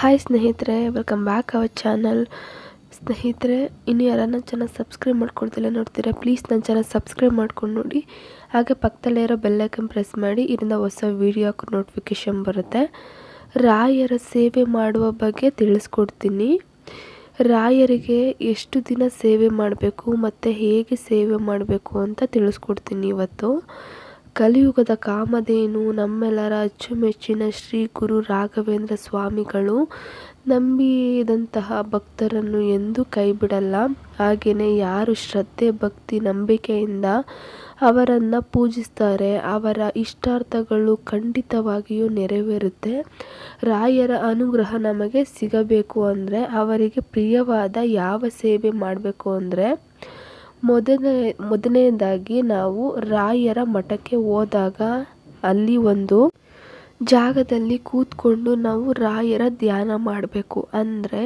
Hi ಸ್ನೇಹಿತರೆ welcome back our channel ಸ್ನೇಹಿತರೆ, ಇನ್ನು ಯಾರನ್ನ ಚೆನ್ನಾಗಿ ಸಬ್ಸ್ಕ್ರೈಬ್ ಮಾಡ್ಕೊಳ್ತಿಲ್ಲ ನೋಡ್ತೀರಾ ಪ್ಲೀಸ್ ನನ್ನ ಚಾನಲ್ ಸಬ್ಸ್ಕ್ರೈಬ್ ಮಾಡ್ಕೊಂಡು ನೋಡಿ. ಹಾಗೆ ಪಕ್ಕದಲ್ಲೇ ಇರೋ ಬೆಲ್ಲೈಕನ್ ಪ್ರೆಸ್ ಮಾಡಿ, ಇದರಿಂದ ಹೊಸ ವೀಡಿಯೋ ನೋಟಿಫಿಕೇಷನ್ ಬರುತ್ತೆ. ರಾಯರ ಸೇವೆ ಮಾಡುವ ಬಗ್ಗೆ ತಿಳಿಸ್ಕೊಡ್ತೀನಿ. ರಾಯರಿಗೆ ಎಷ್ಟು ದಿನ ಸೇವೆ ಮಾಡಬೇಕು, ಮತ್ತು ಹೇಗೆ ಸೇವೆ ಮಾಡಬೇಕು ಅಂತ ತಿಳಿಸ್ಕೊಡ್ತೀನಿ ಇವತ್ತು. ಕಲಿಯುಗದ ಕಾಮಧೇನು ನಮ್ಮೆಲ್ಲರ ಅಚ್ಚುಮೆಚ್ಚಿನ ಶ್ರೀ ಗುರು ರಾಘವೇಂದ್ರ ಸ್ವಾಮಿಗಳು. ನಂಬಿದಂತಹ ಭಕ್ತರನ್ನು ಎಂದೂ ಕೈಬಿಡಲ್ಲ. ಹಾಗೆಯೇ ಯಾರು ಶ್ರದ್ಧೆ, ಭಕ್ತಿ, ನಂಬಿಕೆಯಿಂದ ಅವರನ್ನು ಪೂಜಿಸ್ತಾರೆ, ಅವರ ಇಷ್ಟಾರ್ಥಗಳು ಖಂಡಿತವಾಗಿಯೂ ನೆರವೇರುತ್ತೆ. ರಾಯರ ಅನುಗ್ರಹ ನಮಗೆ ಸಿಗಬೇಕು ಅಂದರೆ, ಅವರಿಗೆ ಪ್ರಿಯವಾದ ಯಾವ ಸೇವೆ ಮಾಡಬೇಕು ಅಂದರೆ ಮೊದಲನೇ ಮೊದಲನೇದಾಗಿ ನಾವು ರಾಯರ ಮಠಕ್ಕೆ ಹೋದಾಗ ಅಲ್ಲಿ ಒಂದು ಜಾಗದಲ್ಲಿ ಕೂತ್ಕೊಂಡು ನಾವು ರಾಯರ ಧ್ಯಾನ ಮಾಡಬೇಕು. ಅಂದರೆ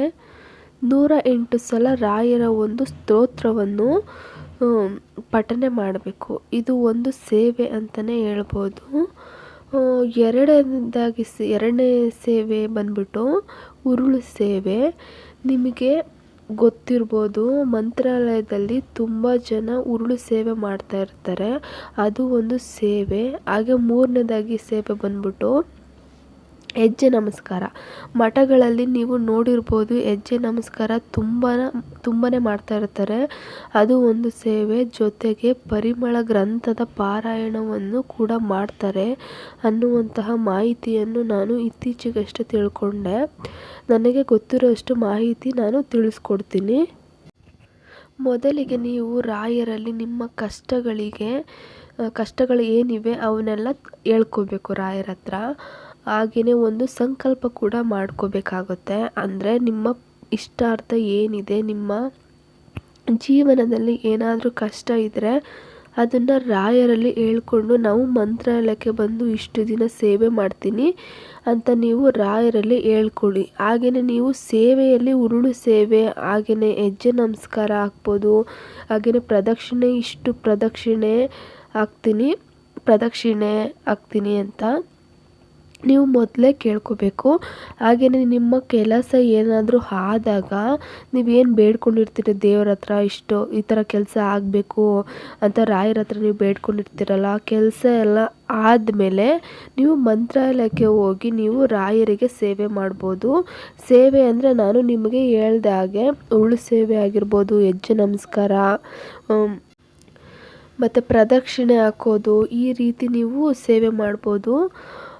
ನೂರ ಎಂಟು ಸಲ ರಾಯರ ಒಂದು ಸ್ತೋತ್ರವನ್ನು ಪಠನೆ ಮಾಡಬೇಕು. ಇದು ಒಂದು ಸೇವೆ ಅಂತಲೇ ಹೇಳ್ಬೋದು. ಎರಡನೇದಾಗಿ ಎರಡನೇ ಸೇವೆ ಬಂದ್ಬಿಟ್ಟು ಉರುಳು ಸೇವೆ. ನಿಮಗೆ ಗೊತ್ತಿರ್ಬೋದು, ಮಂತ್ರಾಲಯದಲ್ಲಿ ತುಂಬ ಜನ ಉರುಳು ಸೇವೆ ಮಾಡ್ತಾ ಇರ್ತಾರೆ. ಅದು ಒಂದು ಸೇವೆ. ಹಾಗೆ ಮೂರನೇದಾಗಿ ಸೇವೆ ಬಂದ್ಬಿಟ್ಟು ಹೆಜ್ಜೆ ನಮಸ್ಕಾರ. ಮಠಗಳಲ್ಲಿ ನೀವು ನೋಡಿರ್ಬೋದು ಹೆಜ್ಜೆ ನಮಸ್ಕಾರ ತುಂಬ ತುಂಬಾ ಮಾಡ್ತಾ ಇರ್ತಾರೆ. ಅದು ಒಂದು ಸೇವೆ ಜೊತೆಗೆ ಪರಿಮಳ ಗ್ರಂಥದ ಪಾರಾಯಣವನ್ನು ಕೂಡ ಮಾಡ್ತಾರೆ ಅನ್ನುವಂತಹ ಮಾಹಿತಿಯನ್ನು ನಾನು ಇತ್ತೀಚೆಗಷ್ಟೇ ತಿಳ್ಕೊಂಡೆ. ನನಗೆ ಗೊತ್ತಿರೋಷ್ಟು ಮಾಹಿತಿ ನಾನು ತಿಳಿಸ್ಕೊಡ್ತೀನಿ. ಮೊದಲಿಗೆ ನೀವು ರಾಯರಲ್ಲಿ ನಿಮ್ಮ ಕಷ್ಟಗಳಿಗೆ, ಕಷ್ಟಗಳು ಏನಿವೆ ಅವನ್ನೆಲ್ಲ ಹೇಳ್ಕೋಬೇಕು ರಾಯರ ಹತ್ರ ಹಾಗೆಯೇ ಒಂದು ಸಂಕಲ್ಪ ಕೂಡ ಮಾಡ್ಕೋಬೇಕಾಗುತ್ತೆ. ಅಂದರೆ ನಿಮ್ಮ ಇಷ್ಟಾರ್ಥ ಏನಿದೆ, ನಿಮ್ಮ ಜೀವನದಲ್ಲಿ ಏನಾದರೂ ಕಷ್ಟ ಇದ್ದರೆ ಅದನ್ನು ರಾಯರಲ್ಲಿ ಹೇಳ್ಕೊಂಡು, ನಾವು ಮಂತ್ರಾಲಯಕ್ಕೆ ಬಂದು ಇಷ್ಟು ದಿನ ಸೇವೆ ಮಾಡ್ತೀನಿ ಅಂತ ನೀವು ರಾಯರಲ್ಲಿ ಹೇಳ್ಕೊಳ್ಳಿ. ಹಾಗೆಯೇ ನೀವು ಸೇವೆಯಲ್ಲಿ ಉರುಳು ಸೇವೆ, ಹಾಗೆಯೇ ಹೆಜ್ಜೆ ನಮಸ್ಕಾರ ಹಾಕ್ಬೋದು, ಹಾಗೆಯೇ ಪ್ರದಕ್ಷಿಣೆ, ಇಷ್ಟು ಪ್ರದಕ್ಷಿಣೆ ಹಾಕ್ತೀನಿ ಪ್ರದಕ್ಷಿಣೆ ಹಾಕ್ತೀನಿ ಅಂತ ನೀವು ಮೊದಲೇ ಕೇಳ್ಕೋಬೇಕು. ಹಾಗೆಯೇ ನಿಮ್ಮ ಕೆಲಸ ಏನಾದರೂ ಆದಾಗ ನೀವೇನು ಬೇಡ್ಕೊಂಡಿರ್ತೀರಿ? ದೇವ್ರ ಹತ್ರ ಇಷ್ಟು, ಈ ಥರ ಕೆಲಸ ಆಗಬೇಕು ಅಂತ ರಾಯರ ಹತ್ರ ನೀವು ಬೇಡ್ಕೊಂಡಿರ್ತೀರಲ್ಲ? ಕೆಲಸ ಎಲ್ಲ ಆದಮೇಲೆ ನೀವು ಮಂತ್ರಾಲಯಕ್ಕೆ ಹೋಗಿ ನೀವು ರಾಯರಿಗೆ ಸೇವೆ ಮಾಡ್ಬೋದು. ಸೇವೆ ಅಂದರೆ ನಾನು ನಿಮಗೆ ಹೇಳ್ದೆ ಹಾಗೆ ಉಳು ಸೇವೆ ಆಗಿರ್ಬೋದು, ಹೆಜ್ಜೆ ನಮಸ್ಕಾರ ಮತ್ತು ಪ್ರದಕ್ಷಿಣೆ ಹಾಕೋದು, ಈ ರೀತಿ ನೀವು ಸೇವೆ ಮಾಡ್ಬೋದು.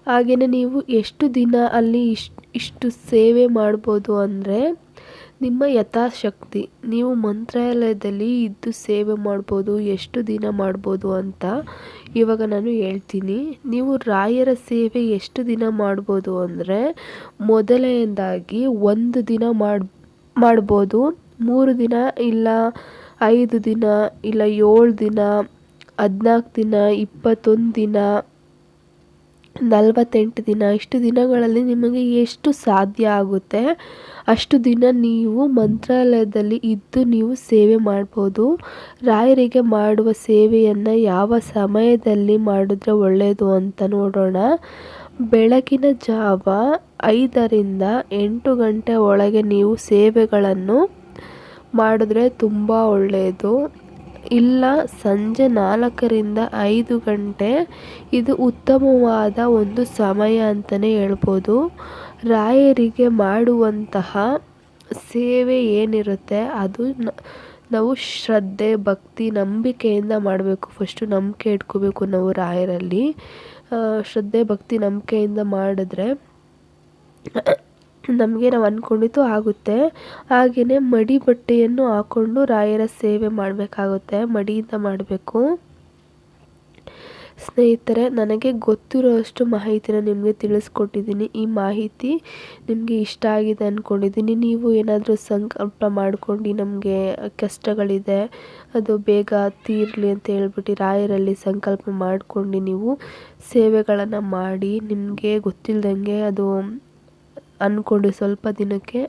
ಹಾಗೆಯೇ ನೀವು ಎಷ್ಟು ದಿನ ಅಲ್ಲಿ ಇಷ್ಟು ಇಷ್ಟು ಸೇವೆ ಮಾಡ್ಬೋದು ಅಂದರೆ ನಿಮ್ಮ ಯಥಾಶಕ್ತಿ, ನೀವು ಮಂತ್ರಾಲಯದಲ್ಲಿ ಇದ್ದು ಸೇವೆ ಮಾಡ್ಬೋದು, ಎಷ್ಟು ದಿನ ಮಾಡ್ಬೋದು ಅಂತ ಇವಾಗ ನಾನು ಹೇಳ್ತೀನಿ. ನೀವು ರಾಯರ ಸೇವೆ ಎಷ್ಟು ದಿನ ಮಾಡ್ಬೋದು ಅಂದರೆ ಮೊದಲನೇದಾಗಿ ಒಂದು ದಿನ ಮಾಡಿ, ಮಾಡ್ಬೋದು. ಮೂರು ದಿನ ಇಲ್ಲ, ಐದು ದಿನ ಇಲ್ಲ, ಏಳು ದಿನ, ಹದಿನಾಲ್ಕು ದಿನ, ಇಪ್ಪತ್ತೊಂದು ದಿನ ನಲವತ್ತೆಂಟು ದಿನ, ಇಷ್ಟು ದಿನಗಳಲ್ಲಿ ನಿಮಗೆ ಎಷ್ಟು ಸಾಧ್ಯ ಆಗುತ್ತೆ? ಅಷ್ಟು ದಿನ ನೀವು ಮಂತ್ರಾಲಯದಲ್ಲಿ ಇದ್ದು ನೀವು ಸೇವೆ ಮಾಡ್ಬೋದು. ರಾಯರಿಗೆ ಮಾಡುವ ಸೇವೆಯನ್ನು ಯಾವ ಸಮಯದಲ್ಲಿ ಮಾಡಿದ್ರೆ ಒಳ್ಳೆಯದು ಅಂತ ನೋಡೋಣ. ಬೆಳಗಿನ ಜಾವ ಐದರಿಂದ ಎಂಟು ಗಂಟೆ ಒಳಗೆ ನೀವು ಸೇವೆಗಳನ್ನು ಮಾಡಿದ್ರೆ ತುಂಬ ಒಳ್ಳೆಯದು ಇಲ್ಲ, ಸಂಜೆ ನಾಲ್ಕರಿಂದ ಐದು ಗಂಟೆ. ಇದು ಉತ್ತಮವಾದ ಒಂದು ಸಮಯ ಅಂತಲೇ ಹೇಳ್ಬೋದು. ರಾಯರಿಗೆ ಮಾಡುವಂತಹ ಸೇವೆ ಏನಿರುತ್ತೆ, ಅದು ನಾವು ಶ್ರದ್ಧೆ, ಭಕ್ತಿ, ನಂಬಿಕೆಯಿಂದ ಮಾಡಬೇಕು. ಫಸ್ಟು ನಂಬಿಕೆ ಇಟ್ಕೋಬೇಕು ನಾವು ರಾಯರಲ್ಲಿ. ಶ್ರದ್ಧೆ, ಭಕ್ತಿ, ನಂಬಿಕೆಯಿಂದ ಮಾಡಿದ್ರೆ ನಮಗೆ ನಾವು ಅಂದ್ಕೊಂಡಿದ್ದು ಆಗುತ್ತೆ. ಹಾಗೆಯೇ ಮಡಿ ಬಟ್ಟೆಯನ್ನು ಹಾಕ್ಕೊಂಡು ರಾಯರ ಸೇವೆ ಮಾಡಬೇಕಾಗುತ್ತೆ, ಮಡಿಯಿಂದ ಮಾಡಬೇಕು. ಸ್ನೇಹಿತರೆ, ನನಗೆ ಗೊತ್ತಿರೋ ಅಷ್ಟು ಮಾಹಿತಿನ ನಿಮಗೆ ತಿಳಿಸ್ಕೊಟ್ಟಿದ್ದೀನಿ. ಈ ಮಾಹಿತಿ ನಿಮಗೆ ಇಷ್ಟ ಆಗಿದೆ ಅಂದ್ಕೊಂಡಿದ್ದೀನಿ ನೀವು ಏನಾದರೂ ಸಂಕಲ್ಪ ಮಾಡ್ಕೊಂಡು ನಮಗೆ ಕಷ್ಟಗಳಿದೆ, ಅದು ಬೇಗ ತೀರಲಿ ಅಂತ ಹೇಳ್ಬಿಟ್ಟು ರಾಯರಲ್ಲಿ ಸಂಕಲ್ಪ ಮಾಡ್ಕೊಂಡು ನೀವು ಸೇವೆಗಳನ್ನು ಮಾಡಿ ನಿಮಗೆ ಗೊತ್ತಿಲ್ಲದಂಗೆ ಅದು ಅಂದ್ಕೊಂಡು ಸ್ವಲ್ಪ ದಿನಕ್ಕೆ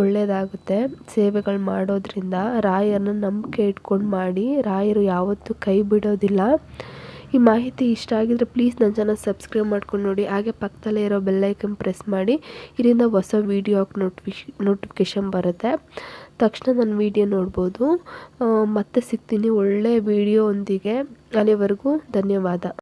ಒಳ್ಳೆಯದಾಗುತ್ತೆ ಸೇವೆಗಳು ಮಾಡೋದ್ರಿಂದ ರಾಯರನ್ನ ನಂಬಿಕೆ ಇಟ್ಕೊಂಡು ಮಾಡಿ ರಾಯರು ಯಾವತ್ತೂ ಕೈ ಬಿಡೋದಿಲ್ಲ. ಈ ಮಾಹಿತಿ ಇಷ್ಟ ಆಗಿದ್ರೆ ಪ್ಲೀಸ್ ನನ್ನ ಚಾನಲ್ ಸಬ್ಸ್ಕ್ರೈಬ್ ಮಾಡ್ಕೊಂಡು ನೋಡಿ. ಹಾಗೆ ಪಕ್ಕದಲ್ಲೇ ಇರೋ ಬೆಲ್ಲೈಕನ್ ಪ್ರೆಸ್ ಮಾಡಿ. ಇದರಿಂದ ಹೊಸ ವೀಡಿಯೋ ನೋಟಿಫಿಶ್ ನೋಟಿಫಿಕೇಷನ್ ಬರುತ್ತೆ. ತಕ್ಷಣ ನನ್ನ ವೀಡಿಯೋ ನೋಡ್ಬೋದು. ಮತ್ತೆ ಸಿಗ್ತೀನಿ ಒಳ್ಳೆಯ ವೀಡಿಯೋ ಒಂದಿಗೆ. ಅಲ್ಲಿವರೆಗೂ ಧನ್ಯವಾದ.